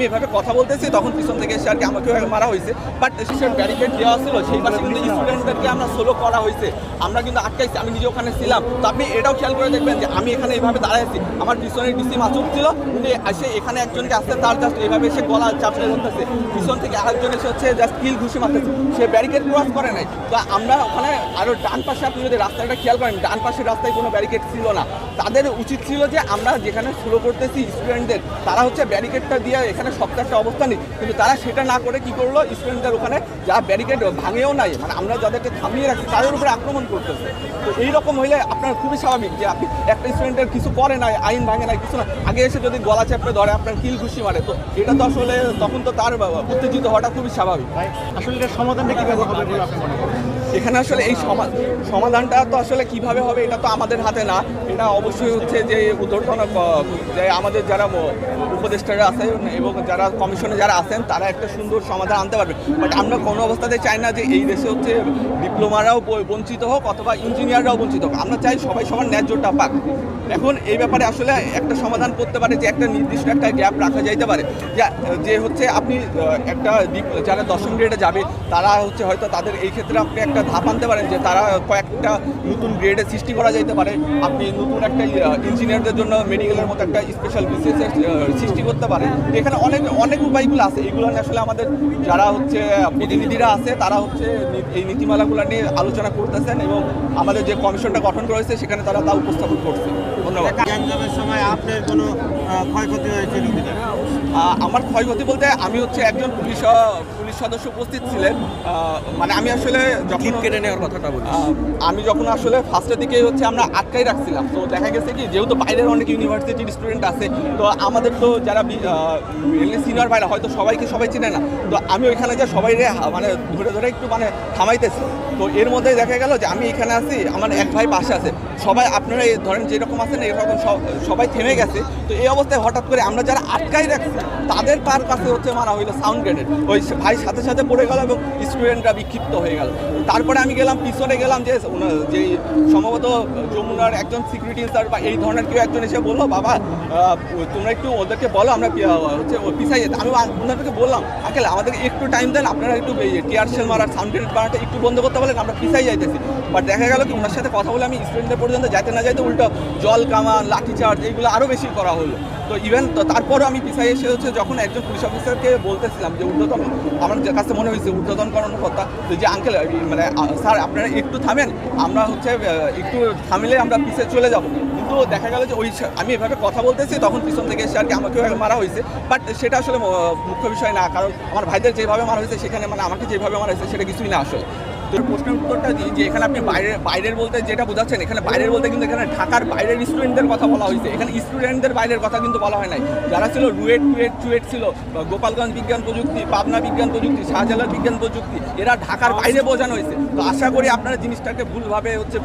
আমি এভাবে কথা বলতেছি তখন পিছন থেকে এসে আর কি আমাকে মারা হয়েছে। বাট সে ব্যারিকেড দেওয়া ছিল সেই পাশে কিন্তু স্টুডেন্টদেরকে আমরা সোলো করা হয়েছে। আমরা কিন্তু আটকাইছি আমি নিজে ওখানে ছিলাম। তো আপনি এটাও খেয়াল করে দেখবেন যে আমি এখানে এইভাবে দাঁড়ায় আছি। আমার পিছনে ডিসি মাসুক ছিল কিন্তু এসে এখানে একজনকে আসছে তার জাস্ট এইভাবে এসে গলা চাপড়ে ধরতেছে। পিছন থেকে আরেকজন এসে হচ্ছে জাস্ট কিল ঘুষি মারতেছে। সে ব্যারিকেড ক্রস করে নাই। তো আমরা ওখানে আরও ডান পাশে আপনি যদি রাস্তাটা খেয়াল করেন ডান পাশের রাস্তায় কোনো ব্যারিকেড ছিল না। তাদের উচিত ছিল যে আমরা যেখানে স্লো করতেছি স্টুডেন্টদের তারা হচ্ছে ব্যারিকেডটা দিয়ে এখানে শক্ত একটা অবস্থা নেই। কিন্তু তারা সেটা না করে কি করল? স্টুডেন্টদের ওখানে যা ব্যারিকেড ভাঙেও নাই। মানে আমরা যাদেরকে থামিয়ে রাখছি, তাদের উপরে আক্রমণ করতেছে। তো এইরকম হইলে আপনার খুবই স্বাভাবিক যে আপনি একটা স্টুডেন্টের কিছু করে নাই, আইন ভাঙে নাই, কিছু না আগে এসে যদি গলা চেপে ধরে, আপনার কিল ঘুষি মারে। তো এটা তো আসলে তখন তো তার উত্তেজিত হওয়াটা খুবই স্বাভাবিক। আসলে এটার সমাধানটা কীভাবে হবে বলে আপনি মনে করেন? এখানে আসলে এই সমা- সমাধানটা তো আসলে কীভাবে হবে এটা তো আমাদের হাতে না। এটা অবশ্যই হচ্ছে যে উদ্বোধন যে আমাদের যারা উপদেষ্টারা আছেন এবং যারা কমিশনে যারা আছেন, তারা একটা সুন্দর সমাধান আনতে পারবে। বাট আমরা কোনো অবস্থাতে চাই না যে এই দেশে হচ্ছে ডিপ্লোমারাও বঞ্চিত হোক অথবা ইঞ্জিনিয়াররাও বঞ্চিত হোক। আমরা চাই সবাই সবার ন্যায্যটা পাক। এখন এই ব্যাপারে আসলে একটা সমাধান করতে পারে যে একটা নির্দিষ্ট একটা গ্যাপ রাখা যাইতে পারে। যে হচ্ছে আপনি একটা যারা দশম গ্রেডে যাবে, তারা হচ্ছে হয়তো তাদের এই ক্ষেত্রে আপনি একটা ধাপ আনতে পারেন যে তারা কয়েকটা নতুন গ্রেডে সৃষ্টি করা যাইতে পারে। আপনি নতুন একটা ইঞ্জিনিয়ারদের জন্য মেডিকেলের মতো একটা স্পেশাল বিসিএস সৃষ্টি করতে পারে এখানে অনেক অনেক উপায়গুলো আছে। এগুলো নিয়ে আসলে আমাদের যারা হচ্ছে প্রতিনিধিরা আছে, তারা হচ্ছে এই নীতিমালাগুলো নিয়ে আলোচনা করতেছেন এবং আমাদের যে কমিশনটা গঠন করা হয়েছে, সেখানে তারা তা উপস্থাপন করছে। ধন্যবাদ। সময় আপনার কোনো ক্ষয়ক্ষতি হয়েছে আমার ক্ষয়ক্ষতি বলতে আমি হচ্ছে একজন পুলিশ পুলিশ সদস্য উপস্থিত ছিলেন। মানে আমি আসলে যখন কেটে নেওয়ার কথাটা বলি আমি যখন আসলে ফার্স্টের দিকে হচ্ছে আমরা আটকাই রাখছিলাম। তো দেখা গেছে কি যেহেতু বাইরের অনেক ইউনিভার্সিটির স্টুডেন্ট আছে তো আমাদের তো যারা সিনিয়র ভাইরা হয়তো সবাইকে সবাই চিনে না। তো আমি ওইখানে যা সবাই মানে ধরে ধরে একটু মানে থামাইতেছি। তো এর মধ্যে দেখা গেল যে আমি এখানে আছি আমার এক ভাই পাশে আছে। সবাই আপনারা এই ধরেন যেরকম আছেন এরকম সব- সবাই থেমে গেছে। তো এই অবস্থায় হঠাৎ করে আমরা যারা আটকাই রাখছি তাদের পার কাছে হচ্ছে মারা হইল সাউন্ড গ্রেনেড ওই ভাই সাথে সাথে পড়ে গেল এবং স্টুডেন্টরা বিক্ষিপ্ত হয়ে গেল। তারপরে আমি গেলাম, পিছনে গেলাম যে যে সম্ভবত যমুনার একজন সিকিউরিটি ইনচার্জ বা এই ধরনের কেউ একজন এসে বলল, বাবা তোমরা একটু ওদেরকে বলো, আমরা হচ্ছে পিছাই যেতে আমি ওনাদেরকে বললাম, আঙ্কেল আমাদেরকে একটু টাইম দেন, আপনারা একটু টিয়ার সেল মারার সাউন্ড গ্রেনেড মারাটা একটু বন্ধ করতে বলেন, আমরা পিছাই যাইতেছি। বাট দেখা গেল কি, ওনার সাথে কথা বলে আমি স্টুডেন্টদের পর্যন্ত যাইতে না যাইতে উল্টো জল, কামান, লাঠি চার্জ এইগুলো আরও বেশি করা হলো। তো ইভেন তারপরও আমি পিছাই এসে হচ্ছে যখন একজন পুলিশ অফিসারকে বলতেছিলাম যে ঊর্ধ্বতন, আমার কাছে মনে হয়েছে ঊর্ধ্বতন কথা, তো যে আঙ্কেল মানে স্যার আপনারা একটু থামেন, আমরা হচ্ছে একটু থামিলে আমরা পিছিয়ে চলে যাব। কিন্তু দেখা গেল যে ওই আমি এভাবে কথা বলতেছি, তখন পিছন থেকে এসে আর কি আমাকে মারা হয়েছে। বাট সেটা আসলে মুখ্য বিষয় না, কারণ আমার ভাইদের যেভাবে মারা হয়েছে, সেখানে মানে আমাকে যেভাবে মারা হয়েছে, সেটা কিছুই না আসলে। প্রশ্নের উত্তরটা দিই, যে এখানে আপনি বাইরে বাইরের বলতে যেটা বোঝাচ্ছেন, এখানে বাইরের বলতে কিন্তু এখানে ঢাকার বাইরের স্টুডেন্টদের কথা বলা হয়েছে। এখানে স্টুডেন্টদের বাইরের কথা কিন্তু বলা হয় নাই। যারা ছিল রুয়েট, টুয়েট, চুয়েট ছিল গোপালগঞ্জ বিজ্ঞান প্রযুক্তি, পাবনা বিজ্ঞান প্রযুক্তি, শাহজালাল বিজ্ঞান প্রযুক্তি, এরা ঢাকার বাইরে বোঝানো হয়েছে। তো আশা করি আপনারা জিনিসটাকে ভুলভাবে হচ্ছে।